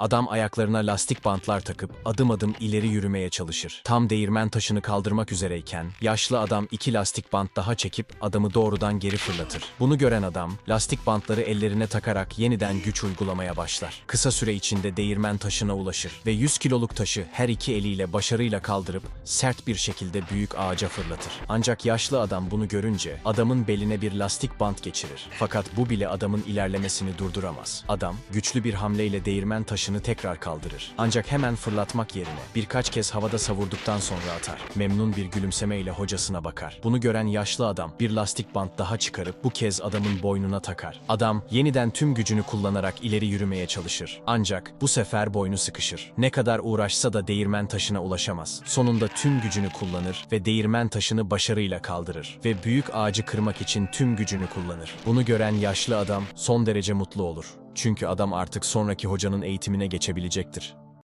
Adam ayaklarına lastik bantlar takıp adım adım ileri yürümeye çalışır. Tam değirmen taşını kaldırmak üzereyken yaşlı adam iki lastik bant daha çekip adamı doğrudan geri fırlatır. Bunu gören adam lastik bantları ellerine takarak yeniden güç uygulamaya başlar. Kısa süre içinde değirmen taşına ulaşır ve 100 kiloluk taşı her iki eliyle başarıyla kaldırıp sert bir şekilde büyük ağaca fırlatır. Ancak yaşlı adam bunu görünce adamın beline bir lastik bant geçirir. Fakat bu bile adamın ilerlemesini durduramaz. Adam güçlü bir hamleyle değirmen taşını tekrar kaldırır. Ancak hemen fırlatmak yerine birkaç kez havada savurduktan sonra atar. Memnun bir gülümsemeyle hocasına bakar. Bunu gören yaşlı adam bir lastik bant daha çıkarıp bu kez adamın boynuna takar. Adam yeniden tüm gücünü kullanarak ileri yürümeye çalışır. Ancak bu sefer boynu sıkışır. Ne kadar uğraşsa da değirmen taşına ulaşamaz. Sonunda tüm gücünü kullanır ve değirmen taşını başarıyla kaldırır ve büyük ağacı kırmak için tüm gücünü kullanır. Bunu gören yaşlı adam son derece mutlu olur. Çünkü adam artık sonraki hocanın eğitimine geçebilecektir.